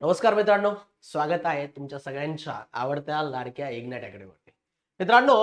नमस्कार मित्रांनो स्वागत आहे तुमच्या सगळ्यांच्या आवडत्या लाडक्या इग्नाट अकॅडमीवरती. मित्रांनो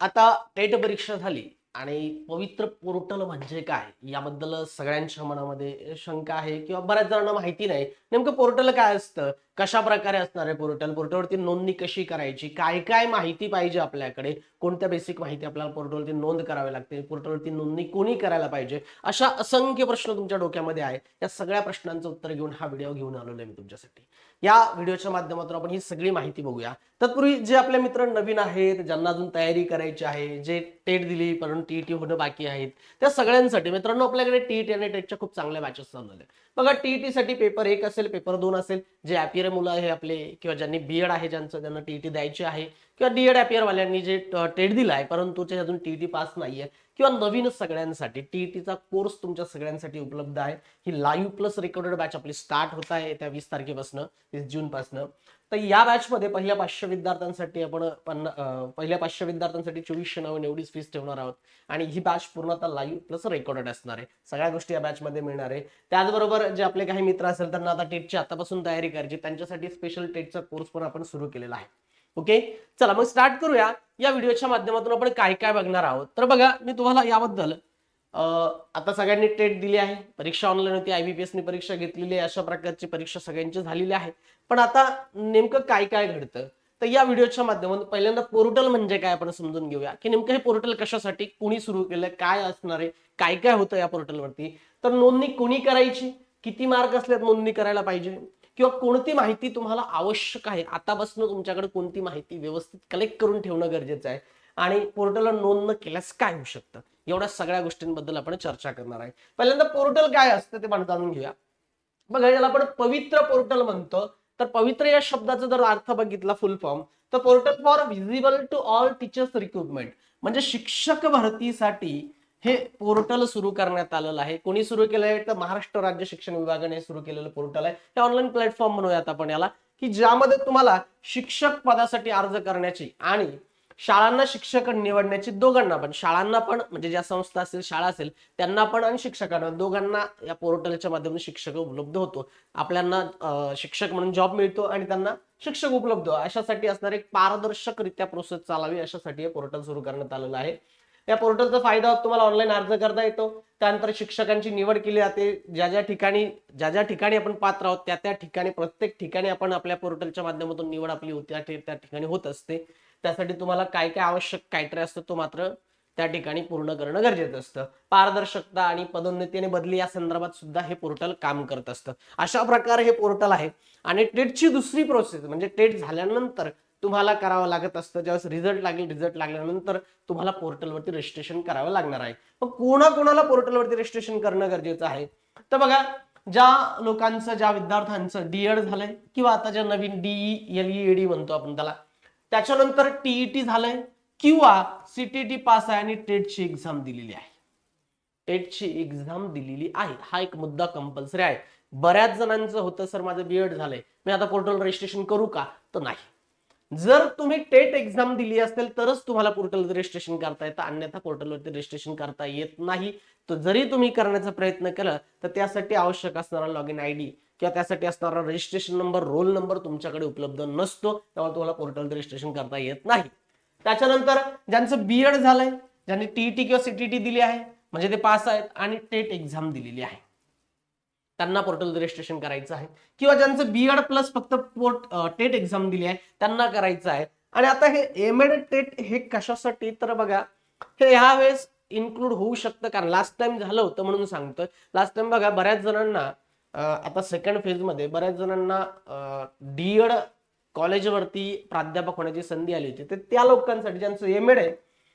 आता टेट परीक्षा झाली आणि पवित्र पोर्टल म्हणजे काय? याबद्दल सगळ्यांच्या मनामध्ये शंका आहे किंवा बऱ्याच जणांना माहिती नाही. नेमकं पोर्टल काय असतं? कशा प्रकारे असणार आहे पोर्टल पोर्टलवरती नोंदणी कशी करायची? काय काय माहिती पाहिजे आपल्याकडे? कोणत्या बेसिक माहिती आपल्याला पोर्टलवरती नोंद करावी लागते? पोर्टलवरती नोंदणी कोणी करायला पाहिजे? अशा असंख्य प्रश्न तुमच्या डोक्यामध्ये आहे. या सगळ्या प्रश्नांचं उत्तर घेऊन हा व्हिडिओ घेऊन आलेलो आहे मी तुमच्यासाठी. या व्हिडिओच्या माध्यमातून आपण ही सगळी माहिती बघूया. तत्पूर्वी जे आपले मित्र नवीन आहेत ज्यांना अजून तयारी करायची आहे जे टेट दिली परंतु टीईटी होणं बाकी आहेत त्या सगळ्यांसाठी मित्रांनो आपल्याकडे टीईटी आणि टेटच्या खूप चांगल्या बॅचेस चालू झाल्या. बघा टीईटी साठी पेपर एक असेल पेपर दोन असेल जे वगैरे मुलं आहे आपले किंवा ज्यांनी बीएड आहे ज्यांचं त्यांना टीईटी द्यायची आहे किंवा डीएड अपियर वाल्यांनी जे टेट दिला आहे परंतु ते अजून टीईटी पास नाहीये किंवा नवीन सगळ्यांसाठी टीईटीचा कोर्स तुमच्या सगळ्यांसाठी उपलब्ध आहे. ही लाईव्ह प्लस रेकॉर्डेड बॅच आपली स्टार्ट होत आहे त्या वीस तारखेपासून वीस जूनपासून. तर या बॅच मध्ये पहिल्या पाचशे विद्यार्थ्यांसाठी आपण पन्ना पहिल्या पाचशे विद्यार्थ्यांसाठी चोवीसशे नव्याण्णव एवढीच फीस ठेवणार आहोत. आणि ही बॅच पूर्णतः लाईव्ह प्लस रेकॉर्डेड असणार आहे. सगळ्या गोष्टी या बॅच मध्ये मिळणार आहे. त्याचबरोबर जे आपले काही मित्र असेल त्यांना आता टेटची आतापासून तयारी करायची त्यांच्यासाठी स्पेशल टेटचा कोर्स पण आपण सुरू केलेला आहे. ओके चला मग स्टार्ट करूया. या व्हिडिओच्या माध्यमातून आपण काय काय बघणार आहोत? तर बघा मी तुम्हाला याबद्दल आता सगळ्यांनी टेट दिली आहे. परीक्षा ऑनलाईन होती IBPS ने परीक्षा घेतलेली आहे अशा प्रकारची परीक्षा सगळ्यांची झालेली आहे. पण आता नेमकं काय काय घडतं? तर या व्हिडिओच्या माध्यमातून पहिल्यांदा पोर्टल म्हणजे काय आपण समजून घेऊया. की नेमकं हे पोर्टल कशासाठी कुणी सुरू केलं काय असणार आहे काय काय होतं या पोर्टलवरती? तर नोंदणी कोणी करायची? किती मार्क असल्यात नोंदणी करायला पाहिजे? किंवा कोणती माहिती तुम्हाला आवश्यक आहे? आतापासून तुमच्याकडे कोणती माहिती व्यवस्थित कलेक्ट करून ठेवणं गरजेचं आहे. आणि पोर्टलला नोंद न केल्यास काय होऊ शकतं? एवढ्या सगळ्या गोष्टींबद्दल आपण चर्चा करणार आहे. पहिल्यांदा पोर्टल काय असतं ते आपण जाणून घेऊया. बघा याला आपण पवित्र पोर्टल म्हणतो. तर पवित्र या शब्दाचा जर अर्थ बघितला फुल फॉर्म तर portal for visible to all teachers recruitment म्हणजे शिक्षक भरतीसाठी हे पोर्टल सुरू करण्यात आलेलं आहे. कोणी सुरू केलं आहे तर महाराष्ट्र राज्य शिक्षण विभागाने सुरू केलेलं पोर्टल आहे. हे ऑनलाईन प्लॅटफॉर्म म्हणूयात आपण याला की ज्यामध्ये तुम्हाला शिक्षक पदासाठी अर्ज करण्याची आणि शाळांना शिक्षक निवडण्याची दोघांना पण. शाळांना पण म्हणजे ज्या संस्था असेल शाळा असेल त्यांना पण आणि शिक्षकांना. दोघांना या पोर्टलच्या माध्यमातून शिक्षक उपलब्ध होतो. आपल्याला शिक्षक म्हणून जॉब मिळतो आणि त्यांना शिक्षक उपलब्ध. अशासाठी असणारे पारदर्शकरित्या प्रोसेस चालावी अशासाठी हे पोर्टल सुरू करण्यात आलेलं आहे. या पोर्टलचा फायदा तुम्हाला ऑनलाईन अर्ज करता येतो. त्यानंतर शिक्षकांची निवड केली जाते. ज्या ज्या ठिकाणी ज्या ज्या ठिकाणी आपण पात्र आहोत त्या त्या ठिकाणी प्रत्येक ठिकाणी आपण आपल्या पोर्टलच्या माध्यमातून निवड आपली होती त्या ठिकाणी होत असते. त्यासाठी तुम्हाला काय काय आवश्यक कायतरी असतं तो मात्र त्या ठिकाणी पूर्ण करणं गरजेचं असतं. पारदर्शकता आणि पदोन्नतीने बदली या संदर्भात सुद्धा हे पोर्टल काम करत असतं. अशा प्रकारे हे पोर्टल आहे आणि टेटची दुसरी प्रोसेस म्हणजे टेट झाल्यानंतर तुम्हाला करावं लागत असतं. ज्यावेळेस रिझल्ट लागेल रिझल्ट लागल्यानंतर तुम्हाला पोर्टलवरती रजिस्ट्रेशन करावं लागणार आहे. मग कोणाकोणाला पोर्टलवरती रजिस्ट्रेशन करणं गरजेचं आहे? तर बघा ज्या लोकांचं ज्या विद्यार्थ्यांचं डीएड झालंय किंवा आता ज्या नवीन डीई एल डी म्हणतो आपण त्याला त्याच्यानंतर टीईटी झालंय किंवा सीटीटी पास आहे आणि टेटची एक्झाम दिलेली आहे. टेटची एक्झाम दिलेली आहे. हा एक मुद्दा कंपल्सरी आहे. बऱ्याच जणांचं होतं सर माझं बीएड झालंय. मी आता पोर्टल रजिस्ट्रेशन करू का? तर नाही. जर तुम्ही टेट एक्झाम दिली असेल तरच तुम्हाला पोर्टल रजिस्ट्रेशन करता येतं. अन्यथा पोर्टलवरती रजिस्ट्रेशन करता येत नाही. तर जरी तुम्ही करण्याचा प्रयत्न केला तर त्यासाठी आवश्यक असणारा लॉग इन आय डी किंवा त्यासाठी असणारा रजिस्ट्रेशन नंबर रोल नंबर तुमच्याकडे उपलब्ध नसतो तेव्हा तुम्हाला पोर्टल रजिस्ट्रेशन करता येत नाही. त्याच्यानंतर ज्यांचं बीएड झालंय ज्यांनी टीईटी किंवा सीटीटी दिली आहे म्हणजे ते पास आहेत आणि टेट एक्झाम दिलेली आहे. त्यांना पोर्टल रजिस्ट्रेशन करायचं आहे. किंवा ज्यांचं बीएड प्लस फक्त पोर्ट टेट एक्झाम दिली आहे त्यांना करायचं आहे. आणि आता हे एम एड टेट हे कशासाठी? तर बघा हे ह्या वेळेस इन्क्लूड होऊ शकतं. कारण लास्ट टाइम झालं होतं म्हणून सांगतोय. लास्ट टाइम बघा बऱ्याच जणांना आता सेकंड फेजमध्ये बऱ्याच जणांना डीएड कॉलेजवरती प्राध्यापक होण्याची संधी आली होती. तर त्या लोकांसाठी ज्यांचं एम एड आहे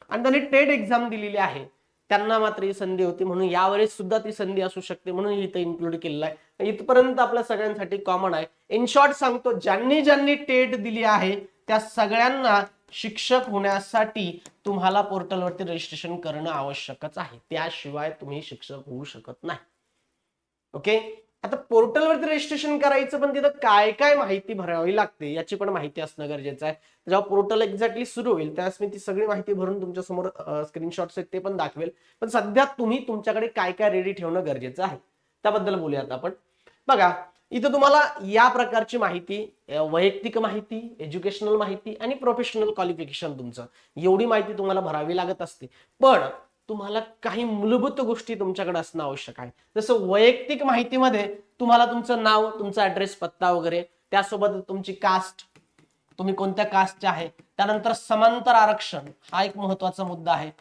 आणि त्यांनी टेट एक्झाम दिलेली आहे त्यांना मात्र ही संधी होती. म्हणून यावेळेस सुद्धा ती संधी असू शकते म्हणून इथं इन्क्लूड केलेलं आहे. इथपर्यंत आपल्या सगळ्यांसाठी कॉमन आहे. इन शॉर्ट सांगतो ज्यांनी ज्यांनी टेट दिली आहे त्या सगळ्यांना शिक्षक होण्यासाठी तुम्हाला पोर्टलवरती रजिस्ट्रेशन करणं आवश्यकच आहे. त्याशिवाय तुम्ही शिक्षक होऊ शकत नाही. ओके आता पोर्टलवरती रजिस्ट्रेशन करायचं पण तिथं काय काय माहिती भरावी लागते याची पण माहिती असणं गरजेचं आहे. जेव्हा पोर्टल एक्झॅक्टली सुरू होईल त्यावेळेस मी ती सगळी माहिती भरून तुमच्यासमोर स्क्रीनशॉट्स आहेत ते पण दाखवेल. पण सध्या तुम्ही तुमच्याकडे काय काय रेडी ठेवणं गरजेचं आहे त्याबद्दल बोलूयात आपण. बघा इथं तुम्हाला या प्रकारची माहिती वैयक्तिक माहिती एज्युकेशनल माहिती आणि प्रोफेशनल क्वालिफिकेशन तुमचं. एवढी माहिती तुम्हाला भरावी लागत असते. पण तुम्हाला काही मूलभूत गोष्टी तुमच्याकडे असणं आवश्यक आहे. जसं वैयक्तिक माहितीमध्ये तुम्हाला तुमचं नाव तुमचा ऍड्रेस पत्ता वगैरे त्यासोबत तुमची कास्ट तुम्ही कोणत्या कास्टचे आहे त्यानंतर समांतर आरक्षण हा एक महत्त्वाचा मुद्दा आहे.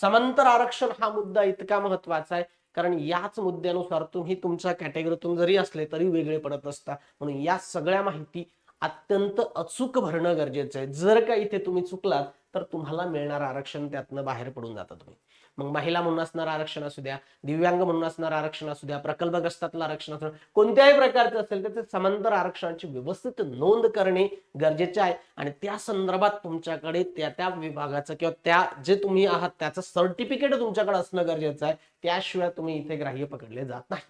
समांतर आरक्षण हा मुद्दा इतका महत्त्वाचा आहे कारण याच मुद्द्यानुसार तुम्ही तुमच्या कॅटेगरीतून जरी असले तरी वेगळे पडत असता. म्हणून या सगळ्या माहिती अत्यंत अचूक भरणं गरजेचं आहे. जर का इथे तुम्ही चुकलात तर तुम्हाला मिळणार आरक्षण त्यातनं बाहेर पडून जाता तुम्ही. मग महिला म्हणून असणारं आरक्षण असू द्या दिव्यांग म्हणून असणारं आरक्षण असू द्या प्रकल्पग्रस्तातलं आरक्षण असू कोणत्याही प्रकारचं असेल त्याचे समांतर आरक्षणाची व्यवस्थित नोंद करणे गरजेचे आहे. आणि त्या संदर्भात तुमच्याकडे त्या त्या विभागाचं किंवा त्या जे तुम्ही आहात त्याचं सर्टिफिकेट तुमच्याकडे असणं गरजेचं आहे. त्याशिवाय तुम्ही इथे ग्राह्य पकडले जात नाही.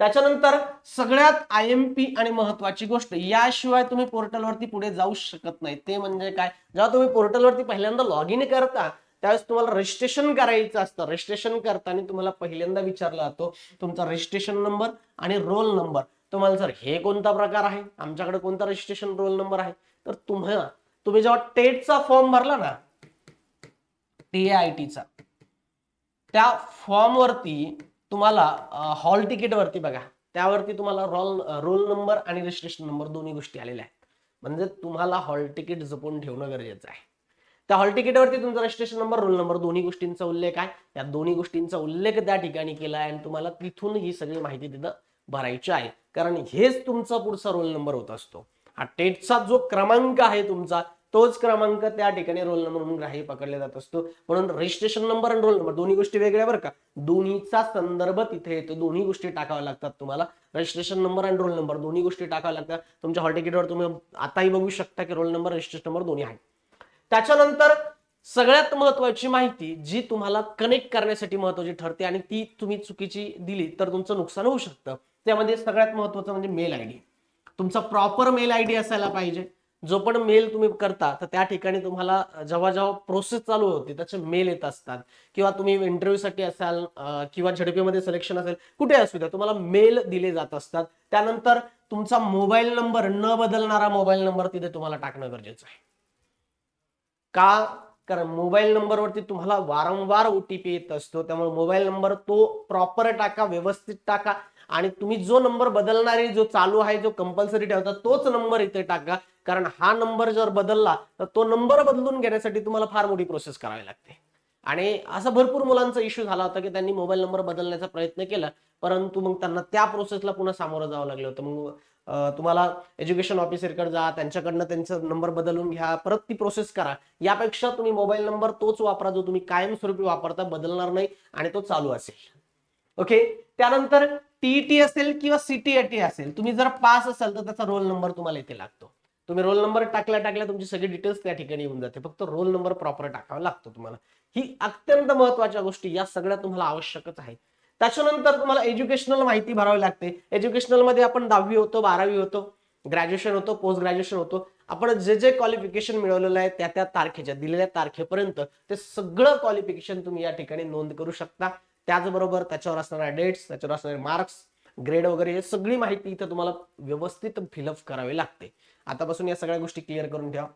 त्याच्यानंतर सगळ्यात आय एम पी आणि महत्वाची गोष्ट याशिवाय तुम्ही पोर्टलवरती पुढे जाऊ शकत नाही. ते म्हणजे काय? जेव्हा तुम्ही पोर्टलवरती पहिल्यांदा लॉग इन करता त्यावेळेस तुम्हाला रजिस्ट्रेशन करायचं असतं. रजिस्ट्रेशन करताना तुम्हाला पहिल्यांदा विचारला जातो तुमचा रजिस्ट्रेशन नंबर आणि रोल नंबर तुम्हाला जर हे कोणता प्रकार आहे? आमच्याकडे कोणता रजिस्ट्रेशन रोल नंबर आहे? तर तुम्हाला तुम्ही जेव्हा टेटचा फॉर्म भरला ना टी आय त्या फॉर्मवरती तुम्हाला हॉल तिकीटवरती बघा. त्यावरती तुम्हाला रोल रोल नंबर आणि रजिस्ट्रेशन नंबर दोन्ही गोष्टी आलेल्या आहेत. म्हणजे तुम्हाला हॉल तिकीट जपून ठेवणं गरजेचं आहे. त्या हॉल तिकीटवरती तुमचा रजिस्ट्रेशन नंबर रोल नंबर दोन्ही गोष्टींचा उल्लेख आहे. या दोन्ही गोष्टींचा उल्लेख त्या ठिकाणी केला आहे आणि तुम्हाला तिथून ही सगळी माहिती तिथं भरायची आहे. कारण हेच तुमचा पुढचा रोल नंबर होत असतो. हा टेटचा जो क्रमांक आहे तुमचा तोच क्रमांक त्या ठिकाणी रोल नंबर म्हणून ग्राह्य पकडला जात असतो. म्हणून रजिस्ट्रेशन नंबर आणि रोल नंबर दोन्ही गोष्टी वेगळ्या बरं का? दोन्हीचा संदर्भ तिथे येतो. दोन्ही गोष्टी टाकाव्या लागतात तुम्हाला. रजिस्ट्रेशन नंबर आणि रोल नंबर दोन्ही गोष्टी टाकाव्या लागतात. तुमच्या हॉल तिकीटवर तुम्ही आताही बघू शकता की रोल नंबर रजिस्ट्रेशन नंबर दोन्ही आहे त्याच्यानंतर सगळ्यात महत्वाची माहिती जी तुम्हाला कनेक्ट करण्यासाठी महत्वाची ठरते आणि ती तुम्ही चुकीची दिली तर तुमचं नुकसान होऊ शकतं. त्यामध्ये सगळ्यात महत्वाचं म्हणजे मेल आयडी तुमचा प्रॉपर मेल आयडी असायला पाहिजे. जो पण मेल तुम्ही करता तर त्या ठिकाणी तुम्हाला जेव्हा जेव्हा प्रोसेस चालू होते त्याचे मेल येत असतात. किंवा तुम्ही इंटरव्ह्यूसाठी असाल किंवा झडपीमध्ये सिलेक्शन असेल कुठे असू द्या तुम्हाला मेल दिले जात असतात. त्यानंतर तुमचा मोबाईल नंबर न बदलणारा मोबाईल नंबर तिथे तुम्हाला टाकणं गरजेचं आहे. का? कारण मोबाईल नंबरवरती तुम्हाला वारंवार ओटीपी येत असतो. त्यामुळे मोबाईल नंबर तो प्रॉपर टाका व्यवस्थित टाका. आणि तुम्ही जो नंबर बदलणारे जो चालू आहे जो कंपल्सरी ठेवता तोच नंबर इथे टाका. कारण हा नंबर जर बदलला तर तो नंबर बदलून घेण्यासाठी तुम्हाला फार मोठी प्रोसेस करावी लागते. आणि असा भरपूर मुलांचा इश्यू झाला होता की त्यांनी मोबाईल नंबर बदलण्याचा प्रयत्न केला. परंतु मग त्यांना त्या प्रोसेसला पुन्हा सामोरं जावं लागलं होतं. मग तुम्हाला एज्युकेशन ऑफिसरकडे जा त्यांच्याकडनं त्यांचा नंबर बदलून घ्या परत ती प्रोसेस करा. यापेक्षा तुम्ही मोबाईल नंबर तोच वापरा जो तुम्ही कायमस्वरूपी वापरता बदलणार नाही आणि तो चालू असेल. ओके त्यानंतर टीईटी असेल किंवा सीटीएटी असेल तुम्ही जर पास असाल तर त्याचा रोल नंबर तुम्हाला इथे लागतो. तुम्ही रोल नंबर टाकल्या टाकल्या तुमची सगळी डिटेल्स त्या ठिकाणी येऊन जाते. फक्त रोल नंबर प्रॉपर टाकावा लागतो तुम्हाला. ही अत्यंत महत्त्वाच्या गोष्टी या सगळ्या तुम्हाला आवश्यकच आहेत. त्याच्यानंतर तुम्हाला एज्युकेशनल माहिती भरावी लागते. एज्युकेशनलमध्ये आपण दहावी होतो बारावी होतो ग्रॅज्युएशन होतो पोस्ट ग्रॅज्युएशन होतो. आपण जे जे क्वालिफिकेशन मिळवलेलं आहे त्या त्या तारखेच्या दिलेल्या तारखेपर्यंत ते सगळं क्वालिफिकेशन तुम्ही या ठिकाणी नोंद करू शकता. त्याचबरोबर त्याच्यावर असणाऱ्या डेट्स त्याच्यावर असणारे मार्क्स ग्रेड वगैरे हे सगळी माहिती इथं तुम्हाला व्यवस्थित फिलअप करावी लागते. आतापासून या सगळ्या गोष्टी क्लिअर करून ठेवा.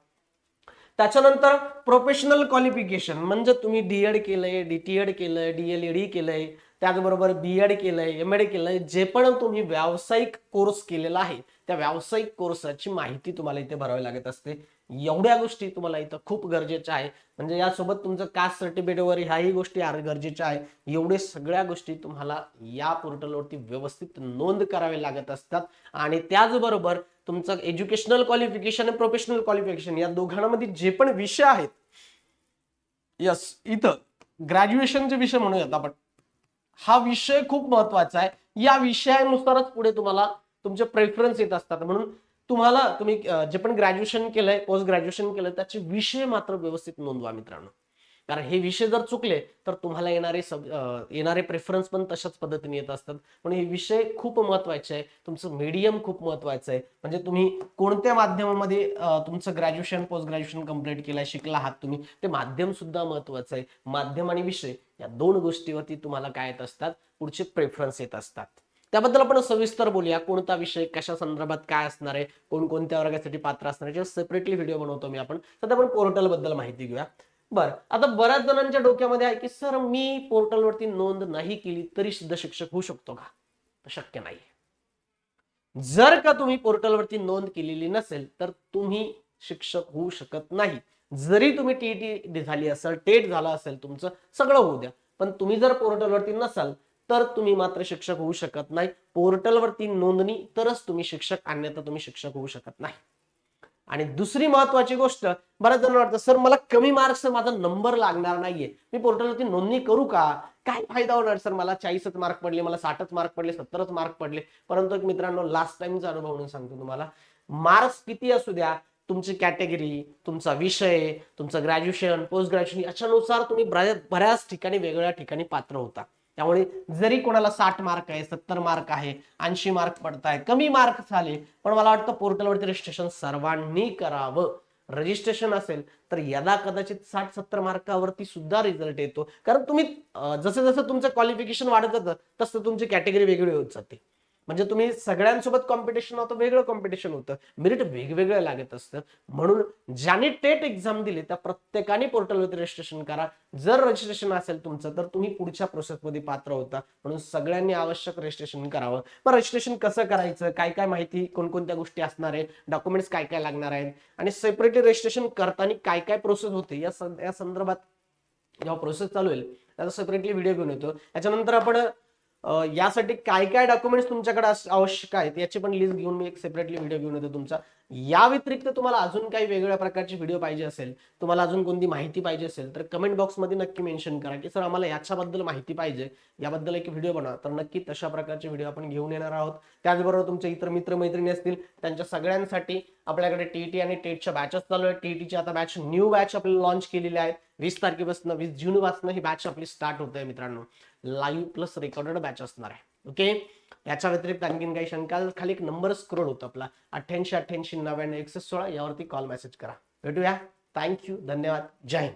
त्याच्यानंतर प्रोफेशनल क्वालिफिकेशन म्हणजे तुम्ही डीएड केलंय डीटीएड केलंय डीएलएडी केलंय त्याचबरोबर बीएड केलंय एम एड केलंय जे पण तुम्ही व्यावसायिक कोर्स केलेला आहे त्या व्यावसायिक कोर्सची माहिती तुम्हाला इथे भरावी लागत असते. एवढ्या गोष्टी तुम्हाला इथं खूप गरजेच्या आहे. म्हणजे यासोबत तुमचं कास्ट सर्टिफिकेट वगैरे ह्याही गोष्टी आर- गरजेच्या आहे. एवढे सगळ्या गोष्टी तुम्हाला या पोर्टलवरती व्यवस्थित नोंद करावे लागत असतात. आणि त्याचबरोबर तुमचं एज्युकेशनल क्वालिफिकेशन आणि प्रोफेशनल क्वालिफिकेशन या दोघांमध्ये जे पण विषय आहेत यस इथं ग्रॅज्युएशनचे विषय म्हणूयात आपण. हा विषय खूप महत्त्वाचा आहे. या विषयानुसारच पुढे तुम्हाला तुमचे प्रेफरन्स येत असतात. म्हणून तुम्हाला तुम्ही जे पण ग्रॅज्युएशन केलंय पोस्ट ग्रॅज्युएशन केलंय त्याचे विषय मात्र व्यवस्थित नोंदवा मित्रांनो. कारण हे विषय जर चुकले तर तुम्हाला येणारे सब येणारे प्रेफरन्स पण तशाच पद्धतीने येत असतात. पण हे विषय खूप महत्त्वाचे आहे. तुमचं मीडियम खूप महत्वाचं आहे. म्हणजे तुम्ही कोणत्या माध्यमामध्ये तुमचं ग्रॅज्युएशन पोस्ट ग्रॅज्युएशन कंप्लीट केलं शिकला आहात तुम्ही ते माध्यम सुद्धा महत्वाचं आहे. माध्यम आणि विषय या दोन गोष्टीवरती तुम्हाला काय येत असतात? पुढचे प्रेफरन्स येत असतात. त्याबद्दल आपण सविस्तर बोलूया. कोणता विषय कशा संदर्भात काय असणार आहे? कोणकोणत्या वर्गासाठी पात्र असणार आहे? सेपरेटली व्हिडिओ बनवतो मी आपण. सध्या आपण पोर्टलबद्दल माहिती घेऊया. बरं. आता बऱ्याच जणांच्या डोक्यामध्ये आहे की सर मी पोर्टलवरती नोंद नाही केली तरी सिद्ध शिक्षक होऊ शकतो का? तर शक्य नाही जर का तुम्ही पोर्टलवरती नोंद केलेली नसेल तर तुम्ही शिक्षक होऊ शकत नाही. जरी तुम्ही टीईटी झाली असेल टेट झाला असेल तुमचं सगळं होऊ द्या. पण तुम्ही जर पोर्टलवरती नसाल तर तुम्ही मात्र शिक्षक होऊ शकत नाही. पोर्टलवरती नोंदणी तरच तुम्ही शिक्षक अन्यथा तुम्ही शिक्षक होऊ शकत नाही. आणि दुसरी महत्वाची गोष्ट बऱ्याच जण वाटतं सर मला कमी मार्क्स माझा नंबर लागणार नाहीये. मी पोर्टलवरती नोंदणी करू का? काय फायदा होणार सर मला चाळीसच मार्क पडले मला साठच मार्क पडले सत्तरच मार्क पडले. परंतु एक मित्रांनो लास्ट टाइमचा अनुभव म्हणून सांगतो तुम्हाला. मार्क्स किती असू द्या तुमची कॅटेगरी तुमचा विषय तुमचं ग्रॅज्युएशन पोस्ट ग्रॅज्युएशन याच्यानुसार तुम्ही बऱ्याच बऱ्याच ठिकाणी वेगवेगळ्या ठिकाणी पात्र होता. त्यामुळे जरी कोणाला साठ मार्क आहे सत्तर मार्क आहे ऐंशी मार्क पडताय कमी मार्क झाले पण मला वाटतं पोर्टलवरती रजिस्ट्रेशन सर्वांनी करावं. रजिस्ट्रेशन असेल तर यदा कदाचित साठ सत्तर मार्कावरती सुद्धा रिझल्ट येतो. कारण तुम्ही जसं जसं तुमचं क्वालिफिकेशन वाढत जातं तसं तुमची कॅटेगरी वेगळी होत जाते. म्हणजे तुम्ही सगळ्यांसोबत कॉम्पिटिशन होतं वेगळं कॉम्पिटिशन होतं. मेरिट वेगवेगळं लागत असतं. म्हणून ज्याने टेट एक्झाम दिली त्या प्रत्येकाने पोर्टलवरती रजिस्ट्रेशन करा. जर रजिस्ट्रेशन असेल तुमचं तर तुम्ही पुढच्या प्रोसेसमध्ये पात्र होता. म्हणून सगळ्यांनी आवश्यक रजिस्ट्रेशन करावं. मग रजिस्ट्रेशन कसं करायचं? काय काय माहिती? कोणकोणत्या गोष्टी असणार आहेत? डॉक्युमेंट्स काय काय लागणार आहेत? आणि सेपरेटली रजिस्ट्रेशन करताना काय काय प्रोसेस होते? या संदर्भात जेव्हा प्रोसेस चालू होईल त्याचा सेपरेटली व्हिडिओ घेऊन येतो. त्याच्यानंतर आपण यासाठी काय काय डॉक्युमेंट्स तुमच्याकडे आवश्यक आहेत याची पण लिस्ट घेऊन मी एक सेपरेटली व्हिडिओ घेऊन येतो तुमचा. या व्यतिरिक्त तुम्हाला अजून काही वेगवेगळ्या प्रकारचे व्हिडिओ पाहिजे असेल तुम्हाला अजून कोणती माहिती पाहिजे असेल तर कमेंट बॉक्समध्ये नक्की मेन्शन करा की सर आम्हाला याच्याबद्दल माहिती पाहिजे याबद्दल एक व्हिडिओ बनवा. तर नक्की तशा प्रकारचे व्हिडिओ आपण घेऊन येणार आहोत. त्याचबरोबर तुमचे इतर मित्रमैत्रिणी असतील त्यांच्या सगळ्यांसाठी आपल्याकडे टीईटी आणि टेटच्या बॅचेस चालू आहेत. टीईटीची आता बॅच न्यू बॅच आपल्याला लॉन्च केलेली आहेत. वीस तारखेपासून वीस जूनपासून ही बॅच आपली स्टार्ट होते मित्रांनो. लाईव्ह प्लस रेकॉर्डेड बॅच असणार आहे. ओके याच्या व्यतिरिक्त आणखीन काही शंका खाली एक नंबर स्क्रोल होतो आपला. अठ्ठ्याऐंशी अठ्ठ्याऐंशी नव्याण्णव एकशे सोळा यावरती कॉल मेसेज करा. भेटूया. थँक्यू धन्यवाद. जय हिंद.